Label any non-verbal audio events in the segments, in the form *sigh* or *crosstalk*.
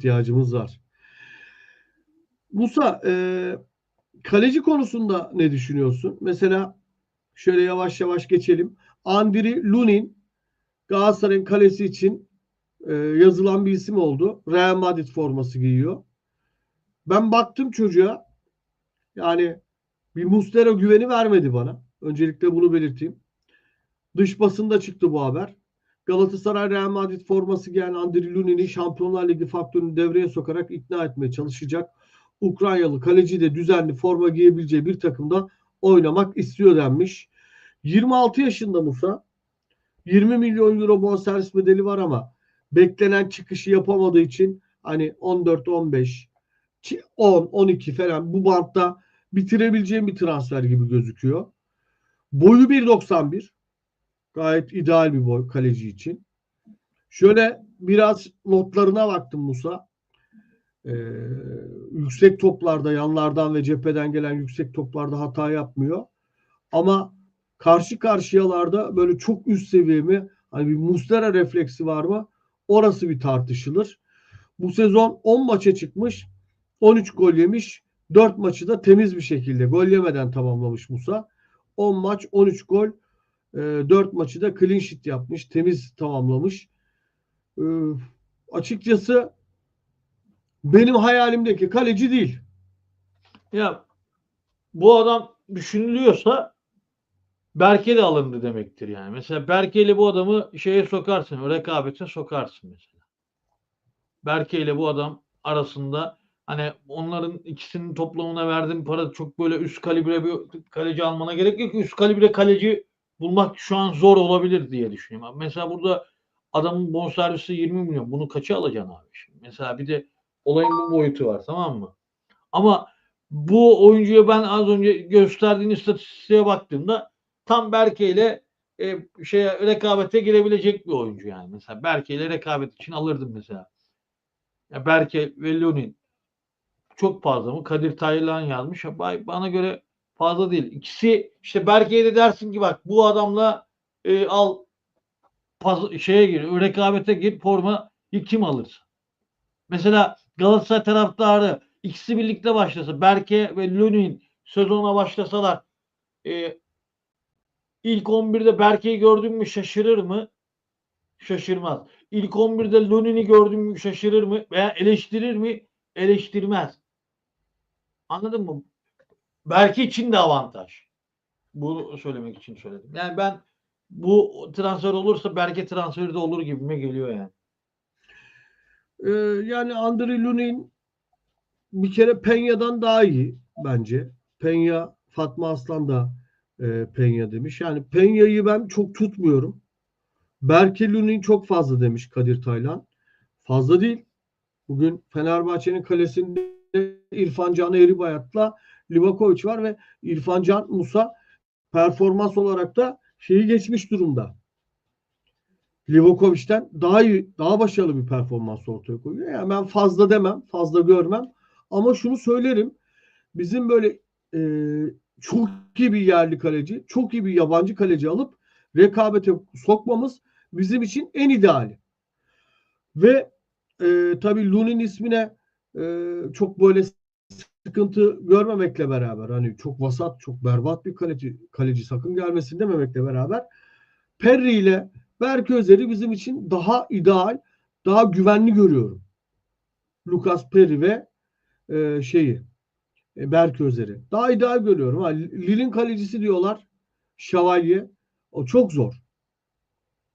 ihtiyacımız var. Musa, e, kaleci konusunda ne düşünüyorsun? Mesela şöyle yavaş yavaş geçelim. Andri Lunin Galatasaray'ın kalesi için e, yazılan bir isim oldu. Real Madrid forması giyiyor. Ben baktım çocuğa. Yani bir Muslera güveni vermedi bana. Öncelikle bunu belirteyim. Dış basında çıktı bu haber. Galatasaray Real Madrid forması giyen Andriy Lunin'i Şampiyonlar Ligi faktörünü devreye sokarak ikna etmeye çalışacak. Ukraynalı kaleci de düzenli forma giyebileceği bir takımda oynamak istiyor denmiş. 26 yaşında Musa. 20 milyon euro bonservis bedeli var ama beklenen çıkışı yapamadığı için hani 14 15 10 12 falan bu bantta bitirebileceğim bir transfer gibi gözüküyor. Boyu 1.91. Gayet ideal bir boy kaleci için. Şöyle biraz notlarına baktım Musa. Ee, yüksek toplarda yanlardan ve cepheden gelen yüksek toplarda hata yapmıyor. Ama karşı karşıyalarda böyle çok üst seviye mi hani bir Mustera refleksi var mı? Orası bir tartışılır. Bu sezon 10 maça çıkmış. 13 gol yemiş. 4 maçı da temiz bir şekilde gol yemeden tamamlamış Musa. 10 maç 13 gol. 4 maçı da clean sheet yapmış. Temiz tamamlamış. E, açıkçası benim hayalimdeki kaleci değil. Ya bu adam düşünülüyorsa Berke alındı demektir yani. Mesela Berke ile bu adamı şeye sokarsın, rekabete sokarsın mesela. Berke ile bu adam arasında hani onların ikisinin toplamına verdiğin para çok böyle üst kalibre bir kaleci almana gerek yok. Üst kalibre kaleci bulmak şu an zor olabilir diye düşünüyorum. Mesela burada adamın bonservisi 20 milyon. Bunu kaça alacaksın abi şimdi? Mesela bir de olayın bu boyutu var tamam mı? Ama bu oyuncuya ben az önce gösterdiğin istatistiğe baktığımda tam Berke ile e, şeye rekabete girebilecek bir oyuncu yani. Mesela Berke ile rekabet için alırdım mesela. Ya Berke ve Lunin çok fazla mı? Kadir Taylan yazmış. Ya Bana göre fazla değil. İkisi işte Berke'ye de dersin ki bak bu adamla e, al pas, şeye gir, rekabete gir forma kim alır? Mesela Galatasaray taraftarı ikisi birlikte başlasa Berke ve Lunin sezona başlasalar e, ilk 11'de Berke'yi gördün mü şaşırır mı? Şaşırmaz. İlk 11'de Lunin'i gördün mü şaşırır mı? Veya eleştirir mi? Eleştirmez. Anladın mı? Berke için de avantaj. Bunu söylemek için söyledim. Yani ben bu transfer olursa Berke transferi de olur gibime geliyor yani. Ee, yani Andriy Lunin bir kere Peña'dan daha iyi bence. Peña, Fatma Aslan da e, Peña demiş. Yani Peña'yı ben çok tutmuyorum. Berke Lunin çok fazla demiş Kadir Taylan. Fazla değil. Bugün Fenerbahçe'nin kalesinde İrfan Can Eğribayat'la Livakovic var ve İrfan Can Musa performans olarak da şeyi geçmiş durumda. Livakovic'ten daha iyi, daha başarılı bir performans ortaya koyuyor. Yani ben fazla demem, fazla görmem. Ama şunu söylerim. Bizim böyle e, çok iyi bir yerli kaleci, çok iyi bir yabancı kaleci alıp rekabete sokmamız bizim için en ideali. Ve e, tabii Lunin ismine e, çok böyle sıkıntı görmemekle beraber hani çok vasat, çok berbat bir kaleci, kaleci sakın gelmesin dememekle beraber Perry ile Berk Özer'i bizim için daha ideal, daha güvenli görüyorum. Lucas Perry ve e, şeyi e, Berk Özer'i. Daha ideal görüyorum. Ha, Lille'in kalecisi diyorlar Şavalye. O çok zor.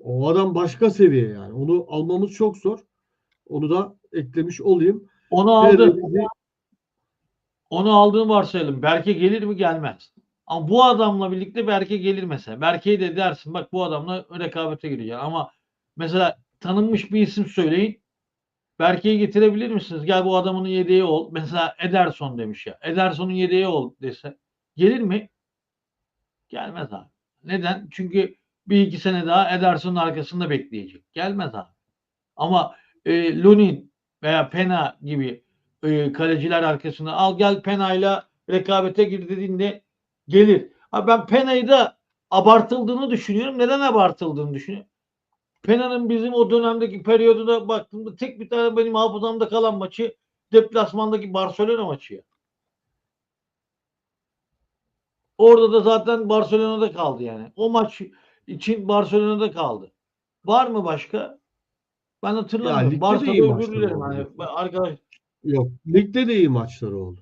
O adam başka seviye yani. Onu almamız çok zor. Onu da eklemiş olayım. Onu aldı. Onu aldığını varsayalım. Berke gelir mi gelmez. Ama bu adamla birlikte Berke gelir mesela. Berke'ye de dersin bak bu adamla rekabete gireceksin. Ama mesela tanınmış bir isim söyleyin. Berke'yi getirebilir misiniz? Gel bu adamın yedeği ol. Mesela Ederson demiş ya. Ederson'un yedeği ol dese. Gelir mi? Gelmez abi. Neden? Çünkü bir iki sene daha Ederson'un arkasında bekleyecek. Gelmez abi. Ama e, Lunin veya Pena gibi e, kaleciler arkasında al gel Pena'yla rekabete gir dediğinde gelir. Ha ben Pena'yı da abartıldığını düşünüyorum. Neden abartıldığını düşünüyorum? Pena'nın bizim o dönemdeki periyoduna baktığımda tek bir tane benim hafızamda kalan maçı deplasmandaki Barcelona maçı. ya. Orada da zaten Barcelona'da kaldı yani. O maç için Barcelona'da kaldı. Var mı başka? Ben hatırlamıyorum. iyi özür dilerim. Hani, arkadaş Yok. Ligde de iyi maçları oldu.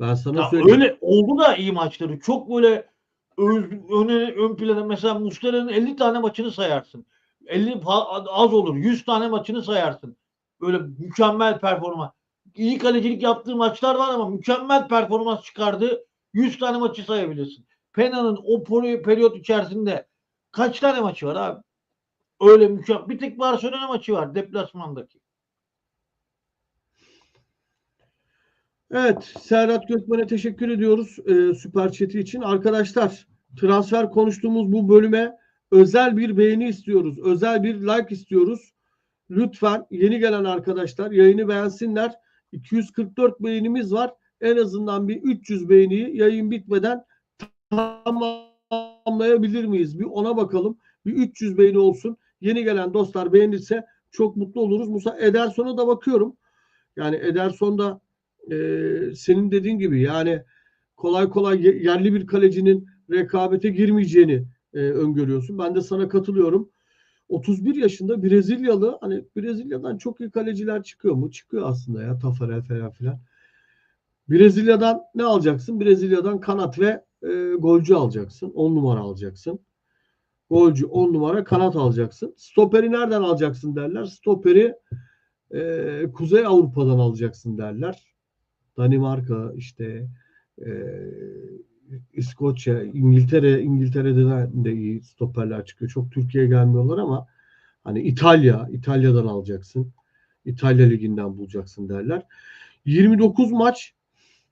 Ben sana Ya söyleyeyim. öyle oldu da iyi maçları. Çok böyle ön, öne, ön plana mesela Muslera'nın 50 tane maçını sayarsın. 50 fa- az olur. 100 tane maçını sayarsın. Böyle mükemmel performans. İyi kalecilik yaptığı maçlar var ama mükemmel performans çıkardığı 100 tane maçı sayabilirsin. Pena'nın o peri- periyot içerisinde kaç tane maçı var abi? Öyle mükemmel. Bir tek Barcelona maçı var deplasmandaki. Evet, Serhat Gökmen'e teşekkür ediyoruz e, Süper Chat'i için. Arkadaşlar, transfer konuştuğumuz bu bölüme özel bir beğeni istiyoruz. Özel bir like istiyoruz. Lütfen yeni gelen arkadaşlar yayını beğensinler. 244 beğenimiz var. En azından bir 300 beğeniyi yayın bitmeden tamamlayabilir miyiz? Bir ona bakalım. Bir 300 beğeni olsun. Yeni gelen dostlar beğenirse çok mutlu oluruz. Musa Ederson'a da bakıyorum. Yani Ederson da e, senin dediğin gibi yani kolay kolay ye- yerli bir kalecinin rekabete girmeyeceğini e, öngörüyorsun. Ben de sana katılıyorum. 31 yaşında Brezilyalı hani Brezilya'dan çok iyi kaleciler çıkıyor mu? Çıkıyor aslında ya Tafarel falan filan. Brezilya'dan ne alacaksın? Brezilya'dan kanat ve e, golcü alacaksın. 10 numara alacaksın. Golcü 10 numara kanat alacaksın. Stoperi nereden alacaksın derler. Stoperi e, Kuzey Avrupa'dan alacaksın derler. Danimarka işte e, İskoçya, İngiltere, İngiltere'de de iyi stoperler çıkıyor. Çok Türkiye'ye gelmiyorlar ama hani İtalya, İtalya'dan alacaksın. İtalya liginden bulacaksın derler. 29 maç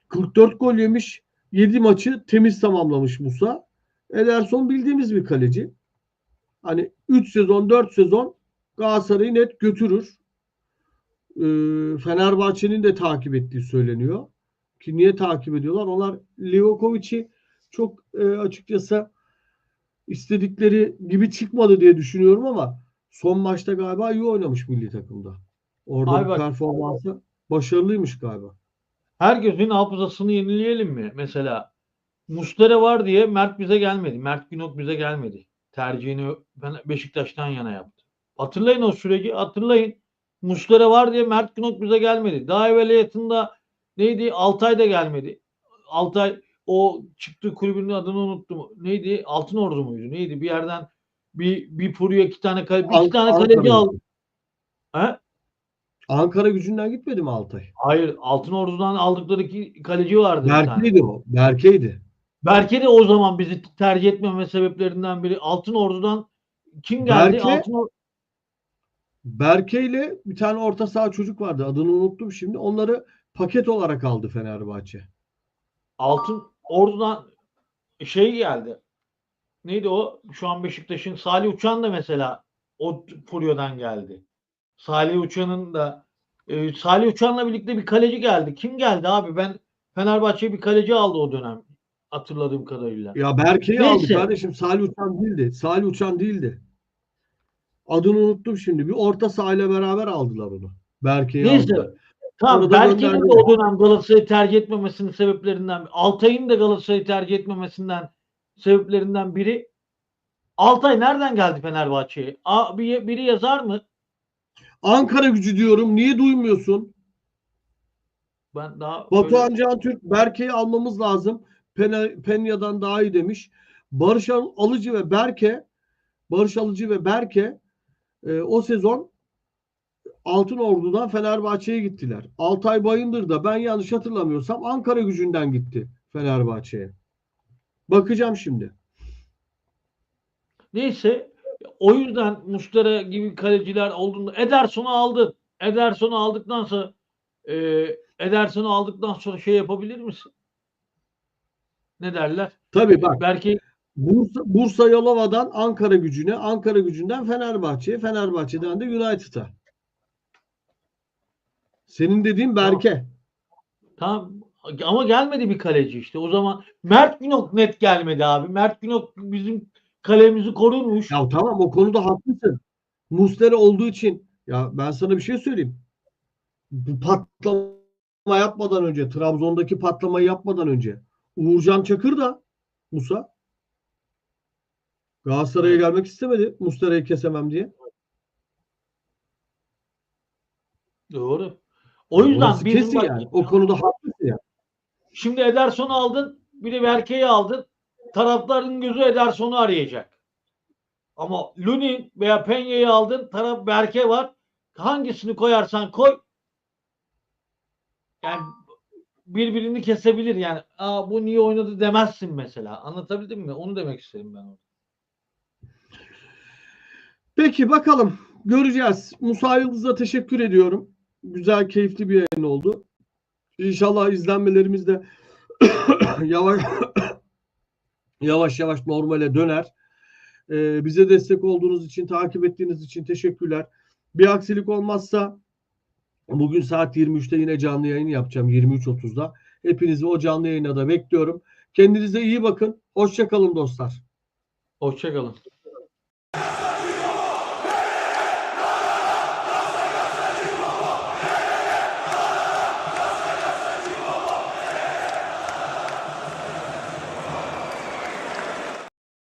44 gol yemiş. 7 maçı temiz tamamlamış Musa. Ederson bildiğimiz bir kaleci. Hani 3 sezon 4 sezon Galatasaray'ı net götürür. Ee, Fenerbahçe'nin de takip ettiği söyleniyor. Ki niye takip ediyorlar? Onlar Livakovic'i çok e, açıkçası istedikleri gibi çıkmadı diye düşünüyorum ama son maçta galiba iyi oynamış milli takımda. Orada bak. performansı başarılıymış galiba. Herkesin hafızasını yenileyelim mi? Mesela Muslera var diye Mert bize gelmedi. Mert Günok bize gelmedi. Tercihini Beşiktaş'tan yana yaptı. Hatırlayın o süreci. Hatırlayın. Muslera var diye Mert Günok bize gelmedi. Daha evveliyatında neydi? Altay da gelmedi. Altay o çıktığı kulübünün adını unuttum. Neydi? Altın Ordu muydu? Neydi? Bir yerden bir bir Furu'ya iki tane kale, iki An- tane kaleci aldı. He? Ankara gücünden gitmedi mi Altay? Hayır. Altın Ordu'dan aldıkları iki kaleci vardı. bir. Berke'ydi o. Berke'ydi. Berke de o zaman bizi tercih etmeme sebeplerinden biri. Altın Ordu'dan kim geldi? Berke- Altın Or- Berke ile bir tane orta saha çocuk vardı. Adını unuttum şimdi. Onları paket olarak aldı Fenerbahçe. Altın Ordu'dan şey geldi. Neydi o? Şu an Beşiktaş'ın Salih Uçan da mesela o Furyo'dan geldi. Salih Uçan'ın da e, Salih Uçan'la birlikte bir kaleci geldi. Kim geldi abi? Ben Fenerbahçe bir kaleci aldı o dönem hatırladığım kadarıyla. Ya Berke'yi aldı kardeşim. Salih Uçan değildi. Salih Uçan değildi. Adını unuttum şimdi. Bir orta sahayla beraber aldılar onu. Berke'yi Neyse. aldılar. Tamam Berke'nin de o dönem Galatasaray'ı tercih etmemesinin sebeplerinden Altay'ın da Galatasaray'ı tercih etmemesinden sebeplerinden biri Altay nereden geldi Fenerbahçe'ye? Aa, bir- biri yazar mı? Ankara gücü diyorum. Niye duymuyorsun? Ben daha Batuhan böyle- Can Türk Berke'yi almamız lazım. Pena- Penya'dan daha iyi demiş. Barış Al- Alıcı ve Berke Barış Alıcı ve Berke e, o sezon Altın Ordu'dan Fenerbahçe'ye gittiler. Altay Bayındır da ben yanlış hatırlamıyorsam Ankara gücünden gitti Fenerbahçe'ye. Bakacağım şimdi. Neyse o yüzden Mustera gibi kaleciler olduğunda Ederson'u aldın. Ederson'u aldıktan sonra e, Ederson'u aldıktan sonra şey yapabilir misin? Ne derler? Tabii bak Belki Bursa, Bursa Yalova'dan Ankara gücüne, Ankara gücünden Fenerbahçe'ye, Fenerbahçe'den de United'a. Senin dediğin Berke. Tamam ama gelmedi bir kaleci işte. O zaman Mert Günok net gelmedi abi. Mert Günok bizim kalemizi korumuş. Ya tamam o konuda haklısın. Muslera olduğu için ya ben sana bir şey söyleyeyim. Bu patlama yapmadan önce Trabzon'daki patlamayı yapmadan önce Uğurcan Çakır da Musa Galatasaray'a gelmek istemedi. Muslera'yı kesemem diye. Doğru. O yüzden Orası bizim kesin bak- yani. O konuda haklısın yani. Şimdi Ederson'u aldın, bir de Berke'yi aldın. Taraftarın gözü Ederson'u arayacak. Ama Lunin veya Peña'yı aldın, taraf Berke var. Hangisini koyarsan koy. Yani birbirini kesebilir yani. Aa bu niye oynadı demezsin mesela. Anlatabildim mi? Onu demek istedim ben orada. Peki bakalım. Göreceğiz. Musa Yıldız'a teşekkür ediyorum. Güzel, keyifli bir yayın oldu. İnşallah izlenmelerimiz de *coughs* yavaş *coughs* yavaş yavaş normale döner. Ee, bize destek olduğunuz için, takip ettiğiniz için teşekkürler. Bir aksilik olmazsa bugün saat 23'te yine canlı yayın yapacağım 23.30'da. Hepinizi o canlı yayına da bekliyorum. Kendinize iyi bakın. Hoşçakalın dostlar. Hoşçakalın.